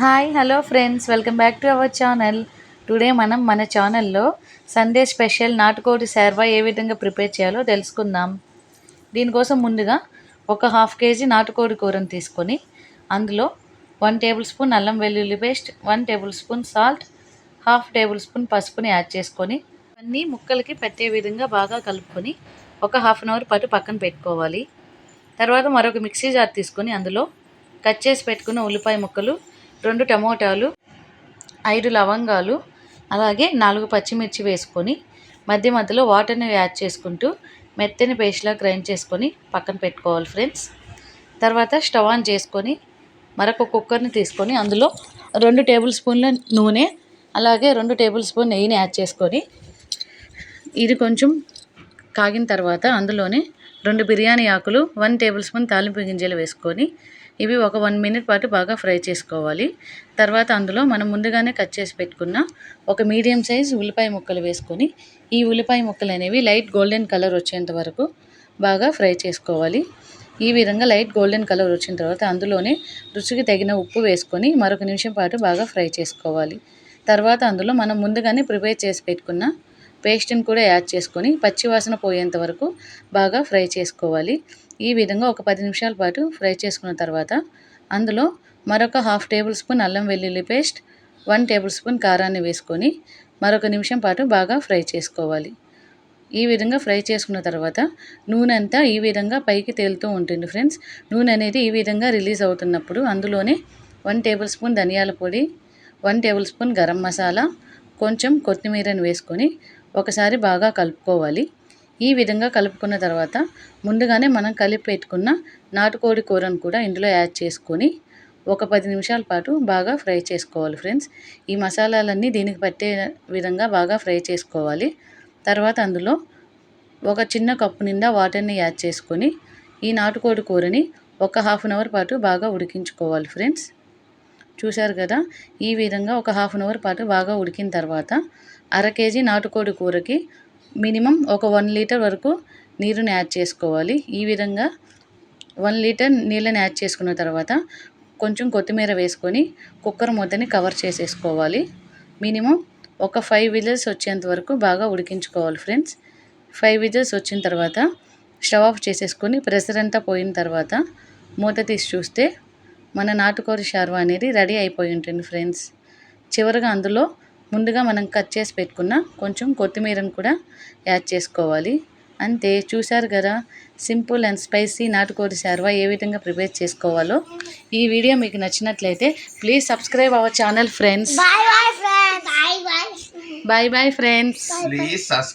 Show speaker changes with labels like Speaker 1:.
Speaker 1: Hi hello friends. Welcome back to our channel. Today మనం మన ఛానల్లో సండే స్పెషల్ నాటుకోడి శార్వా ఏ విధంగా ప్రిపేర్ చేయాలో తెలుసుకుందాం. దీనికోసం ముందుగా ఒక హాఫ్ కేజీ నాటుకోడి కూరను తీసుకొని అందులో వన్ టేబుల్ స్పూన్ అల్లం వెల్లుల్లి paste one tablespoon salt half tablespoon పసుపుని యాడ్ చేసుకొని అన్నీ ముక్కలకి పెట్టే విధంగా బాగా కలుపుకొని ఒక హాఫ్ అన్ అవర్ పాటు పక్కన పెట్టుకోవాలి. తర్వాత మరొక మిక్సీ జార్ తీసుకొని అందులో కట్ చేసి పెట్టుకున్న ఉల్లిపాయ ముక్కలు రెండు టమోటాలు ఐదు లవంగాలు అలాగే నాలుగు పచ్చిమిర్చి వేసుకొని మధ్య మధ్యలో వాటర్ని యాడ్ చేసుకుంటూ మెత్తని పేస్ట్లా గ్రైండ్ చేసుకొని పక్కన పెట్టుకోవాలి ఫ్రెండ్స్. తర్వాత స్టవ్ ఆన్ చేసుకొని మరొక కుక్కర్ని తీసుకొని అందులో రెండు టేబుల్ స్పూన్ల నూనె అలాగే రెండు టేబుల్ స్పూన్ నెయ్యిని యాడ్ చేసుకొని ఇది కొంచెం కాగిన తర్వాత అందులోనే రెండు బిర్యానీ ఆకులు వన్ టేబుల్ స్పూన్ తాలింపు గింజలు వేసుకొని ఇవి ఒక వన్ మినిట్ పాటు బాగా ఫ్రై చేసుకోవాలి. తర్వాత అందులో మనం ముందుగానే కట్ చేసి పెట్టుకున్న ఒక మీడియం సైజ్ ఉల్లిపాయ ముక్కలు వేసుకొని ఈ ఉల్లిపాయ ముక్కలు అనేవి లైట్ గోల్డెన్ కలర్ వచ్చేంత వరకు బాగా ఫ్రై చేసుకోవాలి. ఈ విధంగా లైట్ గోల్డెన్ కలర్ వచ్చిన తర్వాత అందులోనే రుచికి తగిన ఉప్పు వేసుకొని మరొక నిమిషం పాటు బాగా ఫ్రై చేసుకోవాలి. తర్వాత అందులో మనం ముందుగానే ప్రిపేర్ చేసి పెట్టుకున్న పేస్ట్ని కూడా యాడ్ చేసుకొని పచ్చివాసన పోయేంత వరకు బాగా ఫ్రై చేసుకోవాలి. ఈ విధంగా ఒక పది నిమిషాల పాటు ఫ్రై చేసుకున్న తర్వాత అందులో మరొక హాఫ్ టేబుల్ స్పూన్ అల్లం వెల్లుల్లి పేస్ట్ వన్ టేబుల్ స్పూన్ కారాన్ని వేసుకొని మరొక నిమిషం పాటు బాగా ఫ్రై చేసుకోవాలి. ఈ విధంగా ఫ్రై చేసుకున్న తర్వాత నూనె అంతా ఈ విధంగా పైకి తేలుతూ ఉంటుంది ఫ్రెండ్స్. నూనె అనేది ఈ విధంగా రిలీజ్ అవుతున్నప్పుడు అందులోనే వన్ టేబుల్ స్పూన్ ధనియాల పొడి one tablespoon garam masala కొంచెం కొత్తిమీరని వేసుకొని ఒకసారి బాగా కలుపుకోవాలి. ఈ విధంగా కలుపుకున్న తర్వాత ముందుగానే మనం కలిపి పెట్టుకున్న నాటుకోడి కూరను కూడా ఇందులో యాడ్ చేసుకొని ఒక పది నిమిషాల పాటు బాగా ఫ్రై చేసుకోవాలి ఫ్రెండ్స్. ఈ మసాలాలన్నీ దీనికి పట్టే విధంగా బాగా ఫ్రై చేసుకోవాలి. తర్వాత అందులో ఒక చిన్న కప్పు నిండా వాటర్ని యాడ్ చేసుకొని ఈ నాటుకోడి కూరని ఒక హాఫ్ అన్ అవర్ పాటు బాగా ఉడికించుకోవాలి ఫ్రెండ్స్. చూశారు కదా ఈ విధంగా ఒక హాఫ్ అన్ అవర్ పాటు బాగా ఉడికిన తర్వాత అర కేజీ నాటుకోడి కూరకి మినిమం ఒక వన్ లీటర్ వరకు నీరుని యాడ్ చేసుకోవాలి. ఈ విధంగా వన్ లీటర్ నీళ్ళని యాడ్ చేసుకున్న తర్వాత కొంచెం కొత్తిమీర వేసుకొని కుక్కర్ మూతని కవర్ చేసేసుకోవాలి. మినిమం ఒక ఫైవ్ విజిల్స్ వచ్చేంత వరకు బాగా ఉడికించుకోవాలి ఫ్రెండ్స్. ఫైవ్ విజిల్స్ వచ్చిన తర్వాత స్టవ్ ఆఫ్ చేసేసుకొని ప్రెషర్ అంతా పోయిన తర్వాత మూత తీసి చూస్తే మన నాటుకోడి షార్వా అనేది రెడీ అయిపోయి ఉంటుంది ఫ్రెండ్స్. చివరిగా అందులో ముందుగా మనం కట్ చేసి పెట్టుకున్న కొంచెం కొత్తిమీరను కూడా యాడ్ చేసుకోవాలి అంతే చూశారు కదా సింపుల్ అండ్ స్పైసీ నాటుకోడి శార్వా ఏ విధంగా ప్రిపేర్ చేసుకోవాలో ఈ వీడియో మీకు నచ్చినట్లయితే please subscribe our channel friends
Speaker 2: Bye bye friends. Bye bye.
Speaker 1: Bye bye friends
Speaker 3: Please subscribe.